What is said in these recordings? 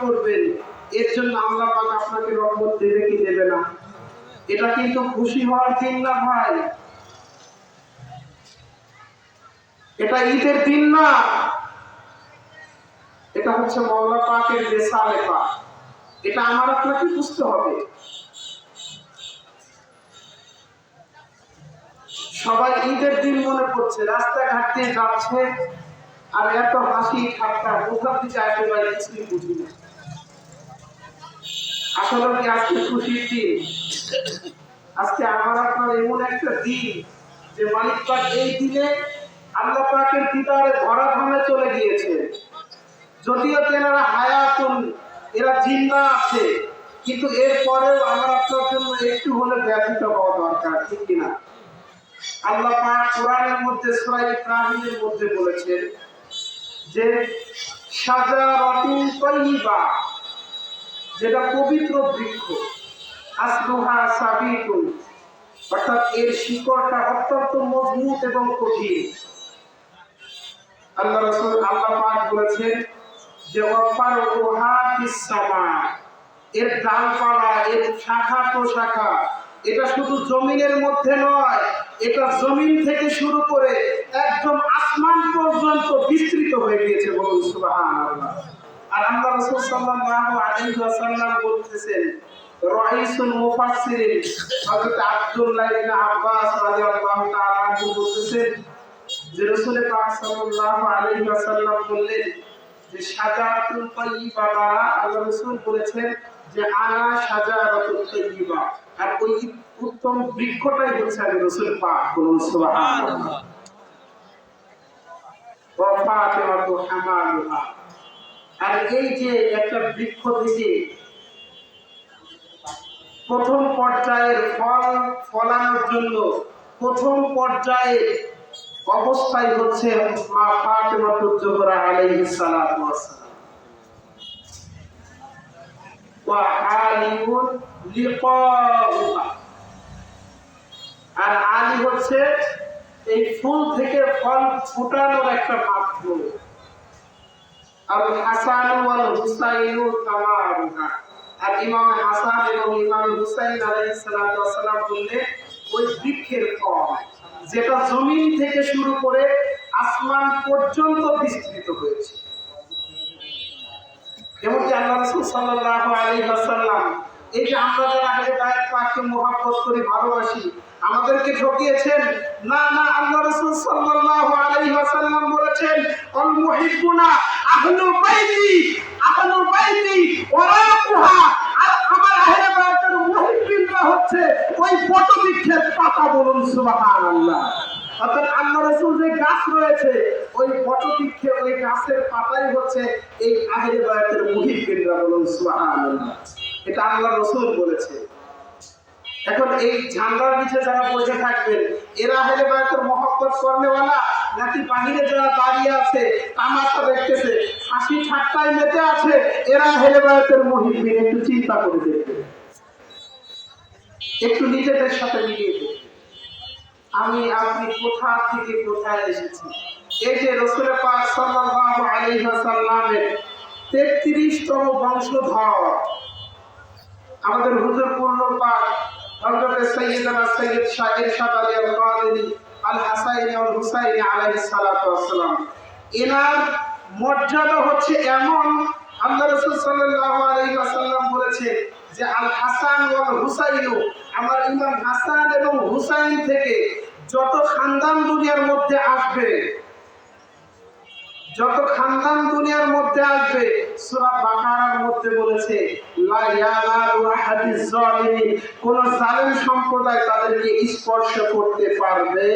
করবেন, এর জন্য আল্লাহ পাক আপনাকে রহমত দেবে কি দেবে না? এটা কিন্তু খুশি হওয়ার দিন না ভাই। এটা ঈদের দিন না। এটা হচ্ছে মৌলা পাকের দেশা লেখা এটা আমার আপনাকে বুঝতে হবে। সবাই ঈদের দিন মনে করছে, রাস্তাঘাট দিয়ে যাচ্ছে আর এত হাসি, ঠাট্টা কিছুই বুঝি না। আসলে কি আজকে খুশির দিন? আজকে আমার আপনার এমন একটা দিন যে মালিক পাক এই দিনে আল্লাহ পাকের দিদারে চলে গিয়েছে। যদিও তেনারা হায়াতুন এরা জিন্দা আছে, কিন্তু এরপরেও আমার আপনার জন্য একটু হলে ব্যথিত হওয়া দরকার, ঠিক কিনা? আল্লাহ পাক কোরআনের মধ্যে সূরা ইব্রাহিমের মধ্যে বলেছেন যে যেটা পবিত্র বৃক্ষ আসলুহা সাবিতুন, অর্থাৎ এর শিকড়টা অত্যন্ত মজবুত এবং কঠিন। আল্লাহ আল্লাহ বলেছেন যে এর ডালপালা, এর শাখা প্রশাখা, এটা শুধু জমিনের মধ্যে নয়, এটা জমিন থেকে শুরু করে একদম বিস্তৃত হয়ে গিয়েছে বলুন, সুবহানাল্লাহ। আর আল্লাহ রাসূল সাল্লাল্লাহু আলাইহি ওয়াসাল্লাম বলতেছেন, রাইসুল মুফাসসিরিন। হযরত আব্দুল্লাহ ইবনে আব্বাস রাদিয়াল্লাহু তাআলা বলতেছেন, যে রাসূল পাক সাল্লাল্লাহু আলাইহি ওয়াসাল্লাম বললেন যে সাজাতুল তাইয়্যিবা আল্লাহ রাসূল বলেছেন যে আনা সাজারাতুল তাইয়্যিবা আর ওই উত্তম বৃক্ষটাই হচ্ছে আমি রাসূল পাক, বলুন, সুবহানাল্লাহ। আর এই যে একটা বৃক্ষ থেকে প্রথম পর্যায়ের ফল ফলানোর জন্য প্রথম পর্যায়ে অবস্থায় হচ্ছে মা ফাতেমা জোহরা আলাইহিস সালাতু ওয়া আলিউন লিকাউহা। আর আলী হচ্ছে এই ফুল থেকে ফল ফুটানোর একটা মাধ্যম। আর হাসান ওয়াল হুসাইনু আর ইমাম হাসান এবং ইমাম হুসাইন বললেন ওই বৃক্ষের ফল যেটা জমিন থেকে শুরু করে আসমান পর্যন্ত বিস্তৃত হয়েছে। যেমনকি আল্লাহ এই যে আমরা যারা পাককে মহব্বত করি ভালোবাসি। আমাদেরকে ঠকিয়েছেন? না না, আল্লাহ রাসূল সাল্লাল্লাহু আলাইহি ওয়াসাল্লাম বলেছেন আল মুহিব্বুনা আহলু বাইতি আহলু বাইতি আর আমার আহলে বাইতের মুহিব্বিনরা হচ্ছে ওই পাতা বলুন, সুবহানাল্লাহ। অর্থাৎ আল্লাহ রসুল যে গাছ রয়েছে, ওই বটবৃক্ষে ওই গাছের পাতাই হচ্ছে এই আহলে মুহিব্বিনরা বলুন, সুবহানাল্লাহ। এটা আল্লাহ রসুল বলেছে। এখন এই ঝান্ডার নিচে যারা বসে থাকবেন, এরা আহলে বায়াতের মহব্বত করনেওয়ালা নাকি বাহিরে যারা দাঁড়িয়ে আছে, তামাশা দেখতেছে, হাসি ঠাট্টায় মেতে আছে, এরা আহলে বায়াতের মুহিব্বিন একটু চিন্তা করে দেখবে একটু নিজেদের সাথে মিলিয়ে দেখবে আমি, আপনি কোথা থেকে কোথায় এসেছি এই যে রসুল পাক সাল্লাল্লাহু আলাইহি ওয়াসাল্লামের 33 তম বংশধর, আমাদের হুজুর পূর্ণ পাক হযরত সাইয়্যিদানা সাইয়্যিদ শাহ ইরশাদ আলী আল কাদেরী আল হাসাইনি আল হুসাইনি আলাইহিস সালাতু ওয়াসসালাম এনার মর্যাদা হচ্ছে এমন, আল্লাহ রাসূল সাল্লাল্লাহু আলাইহি ওয়াসাল্লাম বলেছে যে আল হাসান ওয়াল হুসাইনু, আমার ইমাম হাসান এবং হুসাইন থেকে যত খানদান দুনিয়ার মধ্যে আসবে যত খানদান দুনিয়ার মধ্যে আসবে, সূরা বাকারার মধ্যে বলেছে, লা কোন জালেম সম্প্রদায় তাদেরকে স্পর্শ করতে পারবে।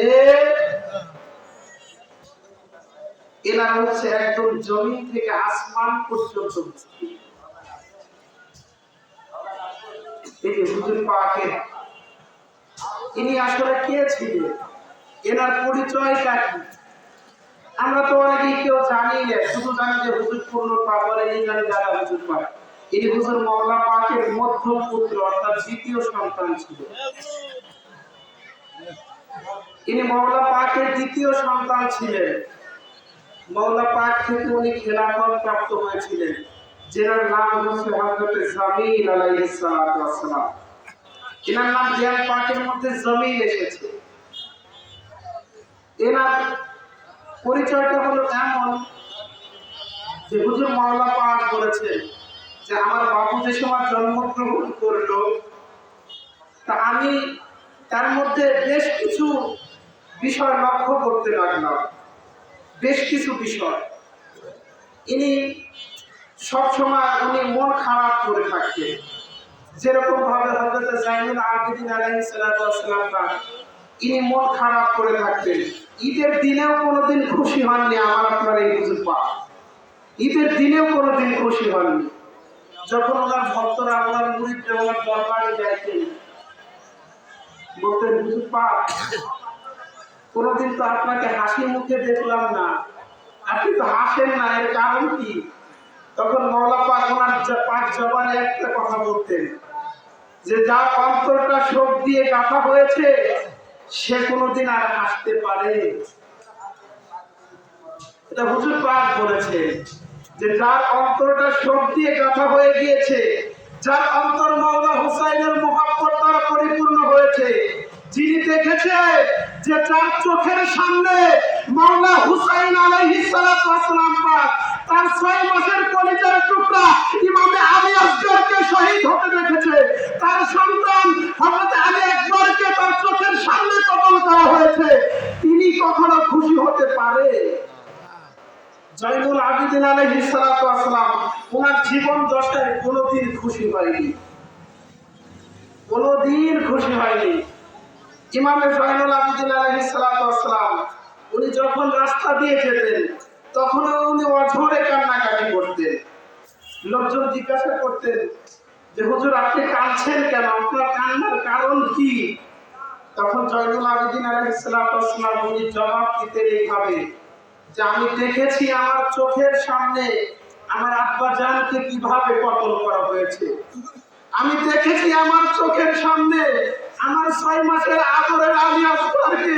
এরা হচ্ছে একদম জমিন থেকে আসমান পর্যন্ত। এই হুজুর পাকের ইনি আসলে কে ছিলেন? এনার পরিচয়টা কি আমরা তো অনেকেই কেউ জানি না, শুধু জানি যে হুজুর পূর্ণ পাওয়ার এই জানি যারা হুজুর পাক ইনি হুজুর মওলা পাকের মধ্যম পুত্র, অর্থাৎ দ্বিতীয় সন্তান ছিল। ইনি মওলা পাকের দ্বিতীয় সন্তান ছিলেন। মওলা পাক থেকে উনি খেলাফত প্রাপ্ত হয়েছিলেন, যেনার নাম হচ্ছে হযরত জামিল আলাইহিস সালাতু ওয়াস সালাম এনার নাম জিয়ান পাকের মধ্যে জমিল এসেছে। এনার পরিচয়টা হলো এমন যে হুজুর মাওলা পাক বলেছেন যে আমার বাবু যে সময় জন্মগ্রহণ করল, তা আমি তার মধ্যে বেশ কিছু বিষয় লক্ষ্য করতে লাগলাম। বেশ কিছু বিষয়। ইনি সবসময় উনি মন খারাপ করে থাকতেন। যেরকম ভাবে হজরত জাইনুল আবেদিন আলাইহিস সালাম ইনি মন খারাপ করে থাকতেন। ঈদের দিনেও কোনোদিন খুশি হননি আমার আপনার এই হুজুর পাক। ঈদের দিনেও কোনোদিন খুশি হননি। যখন ওনার ভক্তরা, ওনার মুরিদরা, ওনার দরবারে যাইতেন, বলতেন, হুজুর পাক, কোনোদিন তো আপনাকে হাসি মুখে দেখলাম না। আপনি তো হাসেন না, এর কারণ কি? তখন মৌলা পাক ওনার পাক জবানে একটা কথা বলতেন, যে যার অন্তরটা শোক দিয়ে গাঁথা হয়েছে সে কোনোদিন আর হাসতে পারে। এটা হুজুর পাক বলেছে যে যার অন্তরটা শোক দিয়ে গাঁথা হয়ে গিয়েছে, যার অন্তর মাওলা হুসাইনের মোহাব্বত দ্বারা পরিপূর্ণ হয়েছে, যিনি দেখেছে যে তার চোখের সামনে মাওলা হুসাইন আলাইহিস সালাম পাক তার ছয় মাসের কলিজার টুকরা ইমামে আলী আসগরকে শহীদ হতে দেখেছে। তার সন্তান হযরত আলী আকবরকে তার চোখের সামনে কতল করা হয়েছে। তিনি কখনো খুশি হতে পারে? জয়নুল আবিদিন সালাম ওনার জীবন কোনোদিন খুশি হয়নি। কোনোদিন খুশি হয়নি। ইমামে জয়নুল আবিদিন সালাম উনি যখন রাস্তা দিয়ে যেতেন তখন উনি অঝরে কান্নাকাটি করতেন। লোকজন জিজ্ঞাসা করতেন যে, হুজুর, আপনি কাঁদছেন কেন? আপনার কান্নার কারণ কি? তখন জয়নুল আবিদিন সালাম উনি জবাব দিতেন এইভাবে, যে, আমি দেখেছি আমার চোখের সামনে আমার আব্বা জানকে কীভাবে কতল করা হয়েছে। আমি দেখেছি আমার চোখের সামনে আমার ছয় মাসের আদরের আলী আসফারকে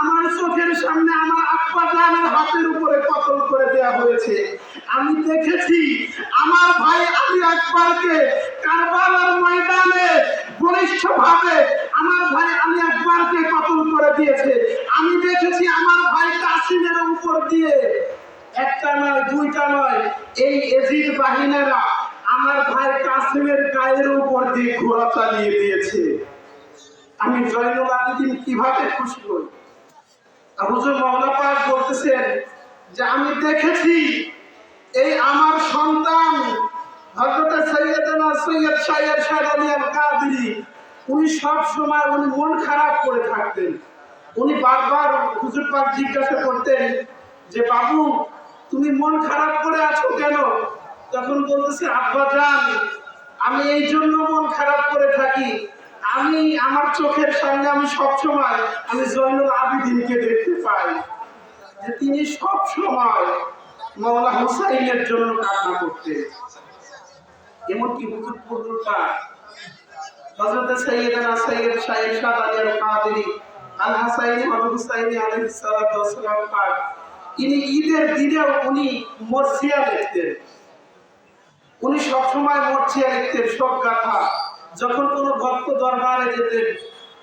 আমার চোখের সামনে আমার আব্বা জানের হাতের উপরে কতল করে দেয়া হয়েছে। আমি দেখেছি, আমার ভাই আলী আকবরকে কারবালার ময়দানে বলিষ্ঠ ভাবে আমার ভাই আলী আকবরকে কতল করে দিয়েছে। আমি দেখেছি, আমার ভাই কাসিমের উপর দিয়ে একটা নয়, দুইটা নয়, এই এজিদ বাহিনীরা আমার ভাই কাসিমের গায়ের উপর দিয়ে ঘোড়া চালিয়ে দিয়েছে। আমি আবেদিন কীভাবে খুশি হই হুজুর মাওলা পাক বলতেছেন যে আমি দেখেছি এই আমার সন্তান হযরত সৈয়দনা সৈয়দ সাইয়দ সাহেব আল কাদরি, উনি সব সময় উনি মন খারাপ করে থাকতেন। উনি বারবার হুজুর পাক জিজ্ঞাসা করতেন যে, বাবু, তুমি মন খারাপ করে আছো কেন? তখন বলতেছে, আব্বা জান, আমি এই জন্য মন খারাপ করে থাকি। আমি আমার চোখের সামনে আমি সব সময় আমি জয়নুল আবিদিনকে দেখতে পাই যে তিনি সব সময় মৌলা হুসাইনের জন্য কান্না করতেন। এমনকি হুজুর পুরুষটা হযরত সাইয়েদনা সাইয়েদ শাহেদ শাহ আলী আল কাদেরী আল হাসাইনি ওয়াল হুসাইনি আলাইহিস সালাতু ওয়াস সালাম পাক ইনি ঈদের দিনেও উনি মরসিয়া লিখতেন। উনি সবসময় মরছিয়া লিখতেন সব গাথা। যখন কোনো ভক্ত দরবারে যেতেন,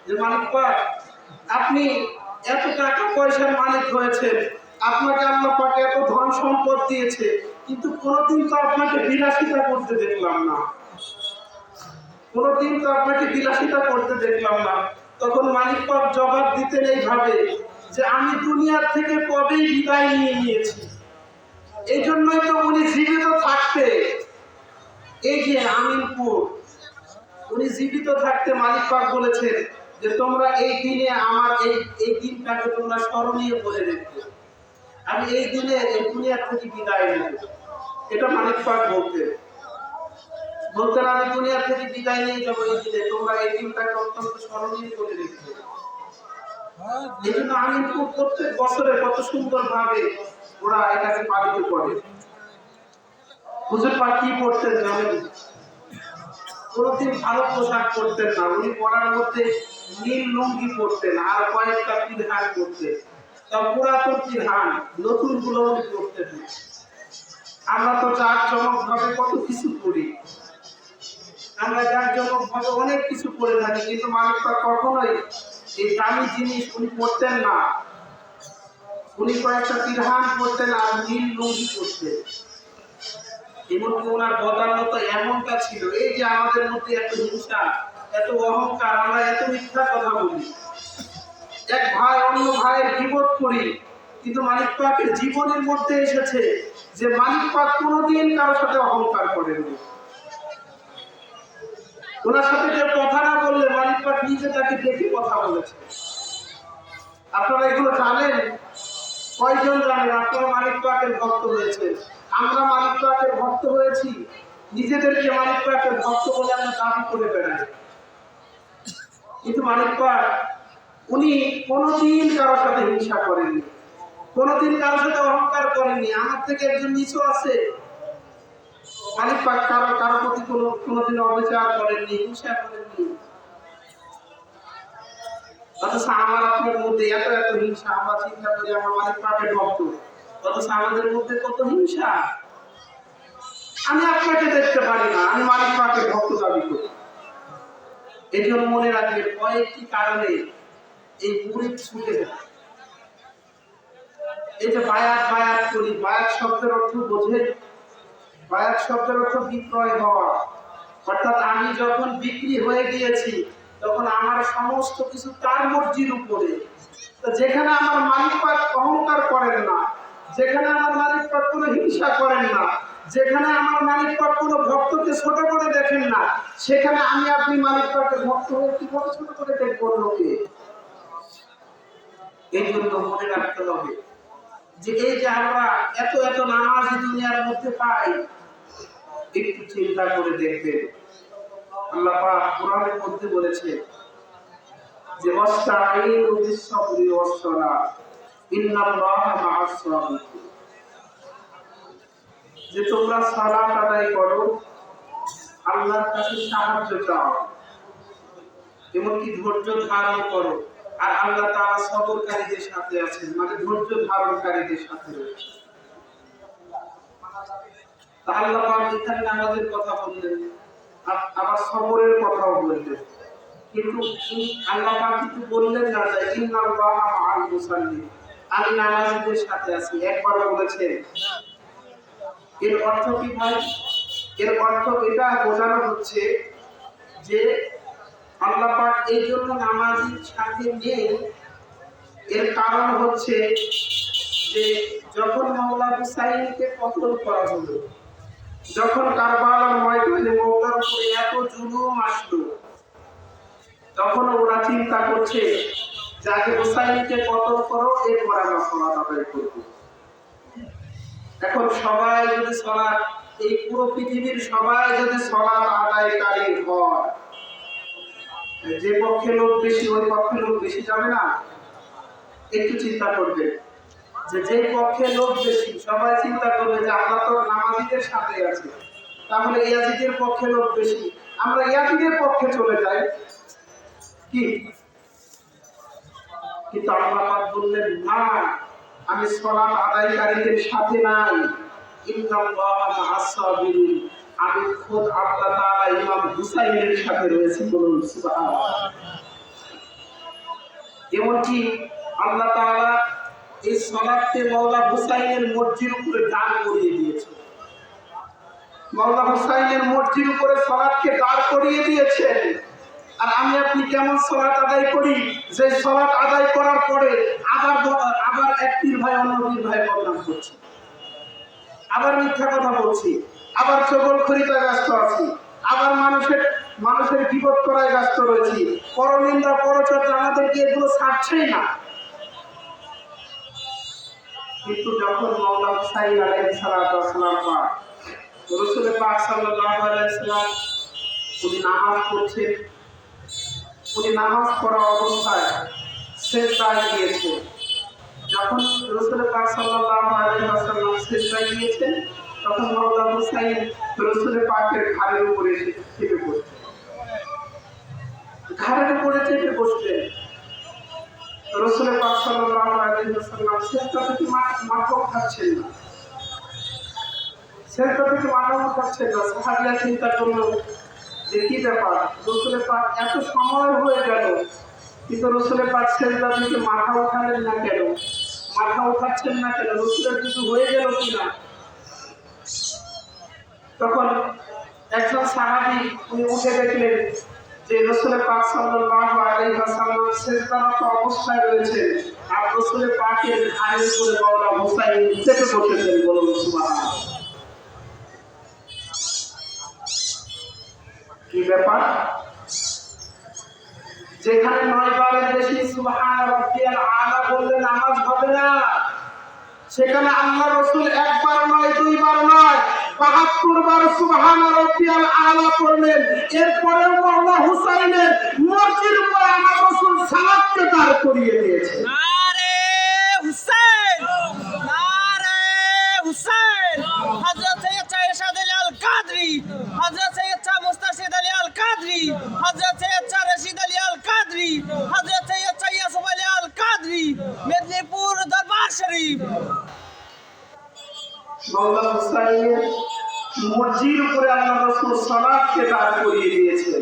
যে মালিক আপনি এত টাকা পয়সার মালিক হয়েছেন, আপনাকে আল্লাহ পাক এত ধন সম্পদ দিয়েছে, কিন্তু কোনোদিন তো আপনাকে বিলাসিতা করতে দেখলাম না। কোনোদিন তো আপনাকে বিলাসিতা করতে দেখলাম না। তখন মালিক পাক জবাব দিতেন এইভাবে যে, আমি দুনিয়ার থেকে কবেই বিদায় নিয়ে নিয়েছি। এই জন্যই তো উনি জীবিত থাকতে এই যে আমিনপুর উনি জীবিত থাকতে মালিক পাক বলেছেন যে তোমরা এই দিনে আমার এই এই দিনটাকে তোমরা স্মরণীয় করে রেখো। আমি এই দিনে এই দুনিয়া থেকে বিদায় নেব। এটা মালিক পাক বলতেন। বলতেন, আমি দুনিয়া থেকে বিদায় নিয়ে যাব এই দিনে। তোমরা এই দিনটাকে অত্যন্ত স্মরণীয় করে রেখো। এই জন্য আমিনপুর প্রত্যেক বছরে কত সুন্দর ভাবে ওরা এটাকে পালিত করে। হুজুর পাক কি পড়তেন জানেন? কোনোদিন ভালো পোশাক পরতেন না। উনি পরার মধ্যে নীল লুঙ্গি পরতেন আর কয়েকটা পিধান করতেন তা পুরাতন পিধান নতুনগুলো উনি পরতেন না। আমরা তো জাক জমক ভাবে কত কিছু করি আমরা জাক জমক ভাবে অনেক কিছু করে থাকি, কিন্তু মানুষটা কখনোই এই দামি জিনিস উনি করতেন না। উনি কয়েকটা তিরহান করতেন আর নীল লুঙ্গি করতেন এমনকি ওনার এমনটা ছিল। এই যে আমাদের মধ্যে এত হিংসা এত অহংকার, আমরা এত মিথ্যা কথা বলি। এক ভাই অন্য ভাইয়ের বিপদ করি, কিন্তু পাকের জীবনের মধ্যে এসেছে যে মালিক পাক কোনোদিন কারোর সাথে অহংকার করেননি। ওনার সাথে কেউ কথা না বললে মালিক পাক নিজে তাকে দেখে কথা বলেছে। আপনারা এগুলো জানেন? কয়জন জানেন? আপনারা মালিক পাকের ভক্ত হয়েছে আমরা মালিক পাকের ভক্ত হয়েছি। নিজেদেরকে মালিক পাকের ভক্ত বলে আমরা দাবি করে বেড়াই। কিন্তু মালিক পাক উনি কোনোদিন কারোর সাথে হিংসা করেননি। কোনোদিন কারোর সাথে অহংকার করেননি। আমার থেকে একজন নিচু আছে। মালিক পাক কারও কারও প্রতি কোনো, কোনোদিন অবিচার করেননি, হিংসা করেননি। অথচ আমার আপনার মধ্যে এত এত হিংসা, আমরা চিন্তা করি আমার মালিক পাকের ভক্ত। অথচ আমাদের মধ্যে কত হিংসা। আমি আপনাকে দেখতে পারি না, আমি মালিক ভক্ত দাবি করি। মনে রাখবেন কয়েকটি কারণে এই মুড়ি ছুটে যায়। বায়াত বায়াত করি, বায়াত শব্দের অর্থ বোঝেন বায়াত শব্দের অর্থ বিক্রয় হওয়া। অর্থাৎ আমি যখন বিক্রি হয়ে গিয়েছি, তখন আমার সমস্ত কিছু তার মর্জির উপরে। যেখানে আমার মালিক অহংকার করেন না যেখানে আমার মালিক কোনো হিংসা করেন না, যেখানে আমার মালিক কোনো ভক্তকে ছোট করে দেখেন না, সেখানে আমি আপনি মালিক ভক্ত হয়ে কি করে ছোট করে দেখব লোকে? এই জন্য মনে রাখতে হবে যে এই যে আমরা এত এত নামাজ দুনিয়ার মধ্যে পাই, একটু চিন্তা করে দেখবেন। আল্লাহ পাক কোরআনের মধ্যে বলেছে যে ইন্নাল্লাহা মা'আস সাবিরিন যে তোমরা সালাত আদায় করো, আল্লাহর কাছে সাহায্য চাও। এমনকি ধৈর্য ধারণ করো। আর আল্লাহ তাআলা সবরকারীদের সাথে আছেন মানে ধৈর্য ধারণকারীদের সাথে রয়েছে আল্লাহ কথা বললেন আবার সবরের কথাও বললেন। কিন্তু আল্লাহ কিন্তু বললেন না যে ইন্নাল্লাহা আমি নামাজীদের সাথে আছি একবার বলেছেন। এর অর্থ কি ভাই? এর অর্থ এটা বোঝানো হচ্ছে যে আল্লাহ পাক এই জন্য নামাজির সাথে নেই। এর কারণ হচ্ছে যে যখন মাওলা হুসাইনকে কতল করা হলো, যখন কারবালার ময়দানে মওলার উপরে এত জুলুম আসলো তখন ওরা চিন্তা করছে যাকে হুসাইনকে কতল করো, এরপর আমরা সলাত আদায় করব। এখন সবাই যদি সলাৎ এই পুরো পৃথিবীর সবাই যদি সলাৎ আদায়কারী হয়, যে পক্ষে লোক বেশি, ওই পক্ষে লোক বেশি যাবে না? একটু চিন্তা করবে যে যে পক্ষে লোক বেশি, সবাই চিন্তা করবে যে আমরা তো নামাজিদের সাথে আছি। তাহলে ইয়াজিদের পক্ষে লোক বেশি। আমরা ইয়াজিদের পক্ষে চলে যাই। কি? কিন্তু আল্লাহ পাক বললেন না আমি সলাৎ আদায়কারীদের সাথে নাই। আমি খোদ আল্লাহ তাআলা ইমাম হুসাইনের সাথে রয়েছি বলুন, সুবহানাল্লাহ। এমনকি আল্লাহ তাআলা এই হুসাইনের উপরে দাঁড় করিয়ে দিয়েছে হুসাইনের উপরে সলাৎকে দাঁড় করিয়ে দিয়েছেন। আর আমি আপনি কেমন সলাট আদায় করি? যে সলাৎ আদায় করার পরে আবার আবার এক ভাই, অন্য ভাই বদনাম করছে। আবার মিথ্যা কথা বলছি। আবার চগল খরিদায় ব্যস্ত আছি। আবার মানুষের মানুষের বিপদ করায় ব্যস্ত রয়েছি। পরনিন্দা পরচর্চা আমাদেরকে এগুলো ছাড়ছেই না। কিন্তু যখন মৌলা হুসাইন ওয়াস সালাম পাক রাসূল পাক সাল্লাল্লাহু আলাইহি সাল্লাম উনি নামাজ পড়ছেন। উনি নামাজ পড়া অবস্থায় সেজদায় গিয়েছে। যখন রসুল পাক সাল্লাল্লাহু ওয়াসাল্লাম সেজদায় গিয়েছেন, তখন মাওলা হুসাইন রসুল পাকের ঘাড়ের উপরে এসে চেপে বসলেন। ঘাড়ের উপরে চেপে বসলেন। রসুল পাক সাল্লাল্লাহু আলাইহি সেজদা থেকে মাথা খাচ্ছেন না। সেটা থেকে মাথা উঠাচ্ছে না সাহাবিয়া চিন্তা করল যে কি ব্যাপার? রসুলের পাক এত সময় হয়ে গেল। কিন্তু রসুলের পাক সেজদা থেকে মাথা উঠালেন না কেন? মাথা উঠাচ্ছেন না কেন? রসুলের কিছু হয়ে গেল কিনা? তখন একজন সাহাবি, উনি উঠে দেখলেন যে রসুলের পাক সাল্লাল্লাহু আলাইহি ওয়াসাল্লাম সেজদারত অবস্থায় রয়েছে। আর রসুলের পাকের ঘাড়ের উপরে মাওলা হুসাইন চেপে বসেছেন বলুন সুবহানাল্লাহ। কি ব্যাপার? যেখানে নয় বারের বেশি সুবহান রাব্বিয়াল আলা বললে নামাজ হবে না। সেখানে আল্লাহ রসুল একবার নয়, দুইবার নয়, বাহাত্তর বার সুবহান রাব্বিয়াল আলা পড়লেন এরপরেও মাওলা হুসাইনের মর্জির উপরে আমার রসুল সালাতকে দাঁড় করিয়ে দিয়েছে নারে হুসেন নারে হুসেন কাদরি। হযরত সৈয়দ শাহ মুস্তাশিদ আলী আল কাদরি হযরত সৈয়দ শাহ রশিদ আলী আল কাদরি হযরত সৈয়দ শাহ ইয়াসুফ আলী আল কাদরি মেদিনীপুর দরবার শরীফ। মাওলা হুসাইনের মর্জির উপরে আল্লাহ রসুল সালাতকে দাঁড় করিয়ে দিয়েছে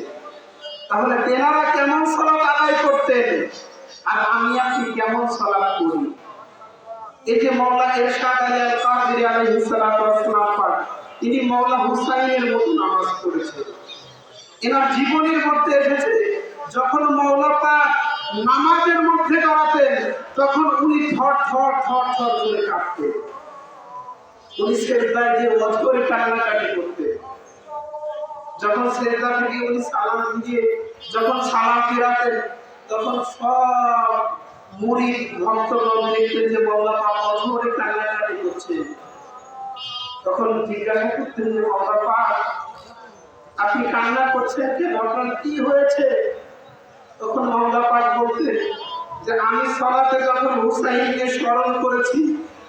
তাহলে তেনারা কেমন সালাত আদায় করতেন? আর আমি আপনি কেমন সালাত করি? এই যে মৌলা এরশাদ আলী আল কাদের আলাইহিস সালাম পাক তিনি মৌলা হুসাইনের মতো নামাজ পড়েছেন। এনার জীবনের মধ্যে এসেছে, যখন মৌলা পাক নামাজের মধ্যে দাঁড়াতেন, তখন উনি থর থর থর থর করে কাঁপতেন উনি সেজদায় যে ওয়াজ করে কান্নাকাটি করতেন। যখন সেজদা থেকে উনি সালাম দিয়ে, যখন সালাম ফেরাতেন, তখন সব মুড়ি ভক্তগণ দেখতেন যে মৌলা পাক অঝরে কান্নাকাটি করছে তখন জিজ্ঞাসা করতেন যে আপনি কান্না করছেন কেন? আপনার কি হয়েছে? তখন মৌলা পাক বলতেন যে আমি সলাতে যখন হুসাইনকে স্মরণ করেছি,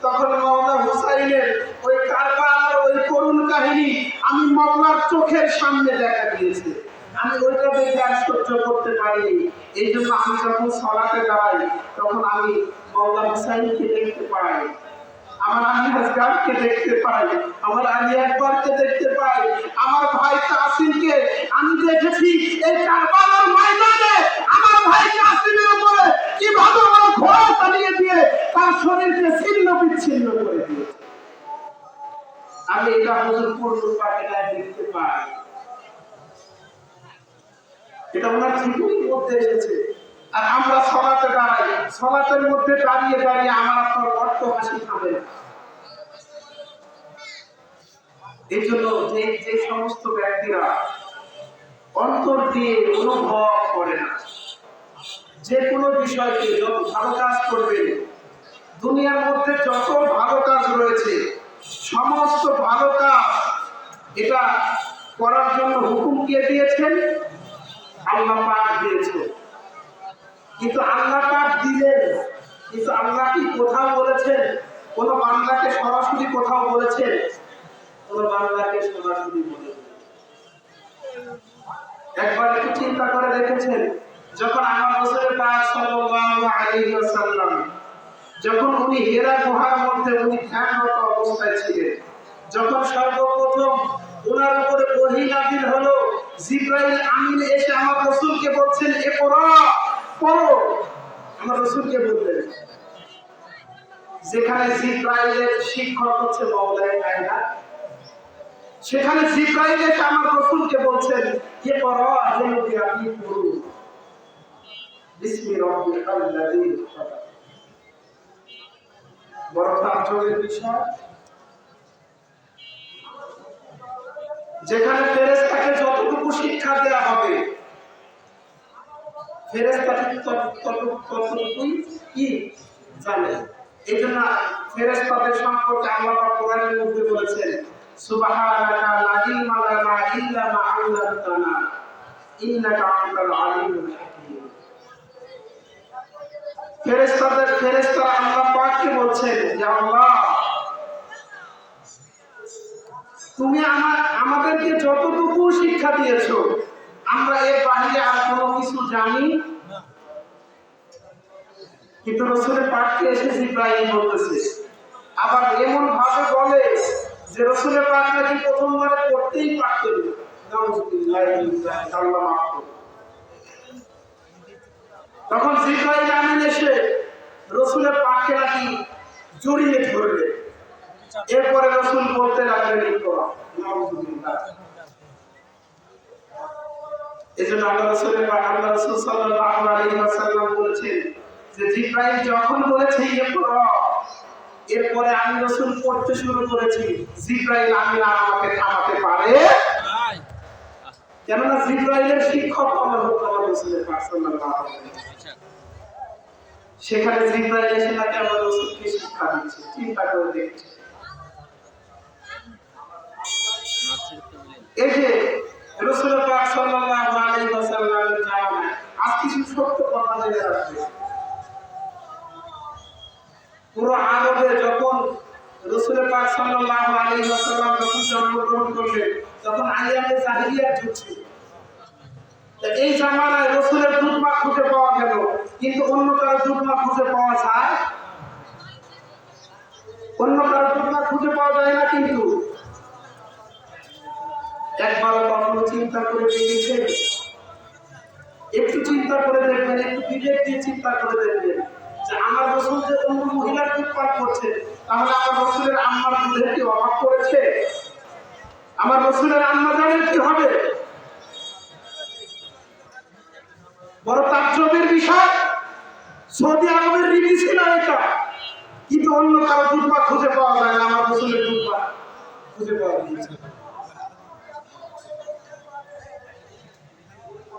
তখন মৌলা হুসাইনের ওই কারবালার ওই করুণ কাহিনী আমি মৌলার চোখের সামনে দেখা দিয়েছে। আমি ওইটা দেখে আর সহ্য করতে পারিনি। এই জন্য আমি যখন সলাতে দাঁড়াই তখন আমি মৌলা হুসাইনকে দেখতে পাই। আমার আমি হাসগারকে দেখতে পাই, আমার আলী একবারকে দেখতে পাই, আমার ভাই কাসিমকে আমি দেখেছি এই কারবালার ময়দানে। আমার ভাই কাসিমের উপরে কীভাবে ওরা ঘোড়া চালিয়ে দিয়ে তার শরীরকে ছিন্ন বিচ্ছিন্ন করে দিয়েছে। আমি এটা হুজুর পূর্ণ পাখিটায় দেখতে পাই। এটা ওনার জীবনের মধ্যে এসেছে। আর আমরা সলাতে দাঁড়াই। সলাতের মধ্যে দাঁড়িয়ে দাঁড়িয়ে আমার আপনার রক্ত হাসি থামে। এই জন্য যে যে সমস্ত ব্যক্তিরা অন্তর দিয়ে অনুভব করে না, যে কোনো বিষয়কে যত ভালো কাজ করবে, দুনিয়ার মধ্যে যত ভালো কাজ রয়েছে, সমস্ত ভালো কাজ এটা করার জন্য হুকুম কে দিয়েছেন? আল্লাহ পাক দিয়েছে কিন্তু আল্লাহ পাক দিলেন। কিন্তু আল্লাহ কি কোথাও বলেছেন? কোন বাংলাকে সরাসরি কোথাও বলেছেন? কোন বাংলাকে সরাসরি বলেছেন একবার একটু চিন্তা করে দেখেছেন, যখন আমার রসুলের পাক সাল্লাল্লাহু আলাইহি ওয়াসাল্লাম, যখন উনি হেরা গুহার মধ্যে উনি অবস্থায় ছিলেন, যখন সর্বপ্রথম ওনার উপরে ওহী নাযিল হলো, জিব্রাইল আমিন এসে আমার বলছেন, এ পড়ো পড়ো। আমার রাসূলকে বললেন যেখানে জিব্রাইলের শিক্ষক হচ্ছে সেখানে জিব্রাইল এসে আমার রাসূলকে বলছেন নবী, আপনি বিসমি বিষয়, যেখানে ফেরেশতাকে যতটুকু শিক্ষা দেওয়া হবে কি জানে এই জন্য সম্পর্কে আল্লাহ কোরআনের মধ্যে বলেছেন সুবহানাকা লা ইলমা লানা ইল্লা মা 'আল্লামতানা ইন্নাকা আনতাল আলিমুল ফেরেশতাদের আল্লাহ পাককে বলছেন যে আল্লাহ তুমি আমার আমাদেরকে যতটুকু শিক্ষা দিয়েছ আমরা এর বাইরে আর কোনো কিছু জানি? কিন্তু রসুলের পাঠকে এসে ইব্রাহিম বলতেছে, আবার এমন ভাবে বলে যে রসুলের পাক নাকি প্রথমবারে পড়তেই পারতেন। তখন জিব্রাইল আমিন এসে রসুলের পাককে নাকি জড়িয়ে ধরলেন। এরপরে রসুল বলতে লাগলেন এই জন্য এরপরে আমি রসুল পড়তে শুরু করেছি, জিব্রাইল আমি আমাকে থামাতে পারে কেননা জিব্রাইলের শিক্ষক সেখানে জিব্রাইল এসে নাকি আমার রসুলকে শিক্ষা দিচ্ছে, চিন্তা করে দেখছে। এই যে তখন যুগ ছিল এই জামানায় রসুলের দুধমা খুঁজে পাওয়া গেল, কিন্তু অন্য কারও দুধমা খুঁজে পাওয়া যায়? অন্য কারও দুধমা খুঁজে পাওয়া চিন্তা করে দেখেছেন একটু চিন্তা করে দেখবেন, একটু বিবেক দিয়ে চিন্তা করে দেখবেন যে আমার রসুল যে অন্য মহিলার দুধ পান করছে, তাহলে আমার রসুলের আম্মার দুধের কি অভাব করেছে আমার রসুলের আম্মা জানেন কি হবে? বড় তাজ্জবের বিষয়। সৌদি আরবের রীতি ছিল এটা। কিন্তু অন্য কারও দুধ খুঁজে পাওয়া যায় না, আমার রসুলের দুধ খুঁজে পাওয়া গিয়েছে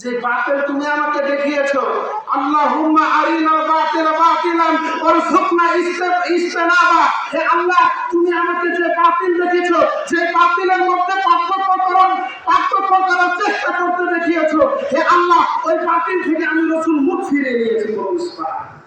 যে বাতিল তুমি আমাকে দেখিয়েছো। আল্লাহুম্মা আরিনাল বাতিল বাতিলান ওয়ারযুকনা ইসতিনাবা হে আল্লাহ, তুমি আমাকে যে বাতিল দেখিয়েছো, যে বাতিলের মধ্যে পার্থক্য করুন পার্থক্য করার চেষ্টা করতে দেখিয়েছো। হে আল্লাহ, ওই বাতিল থেকে আমি রসুল মুখ ফিরে নিয়েছি বলুন সুবহানাল্লাহ।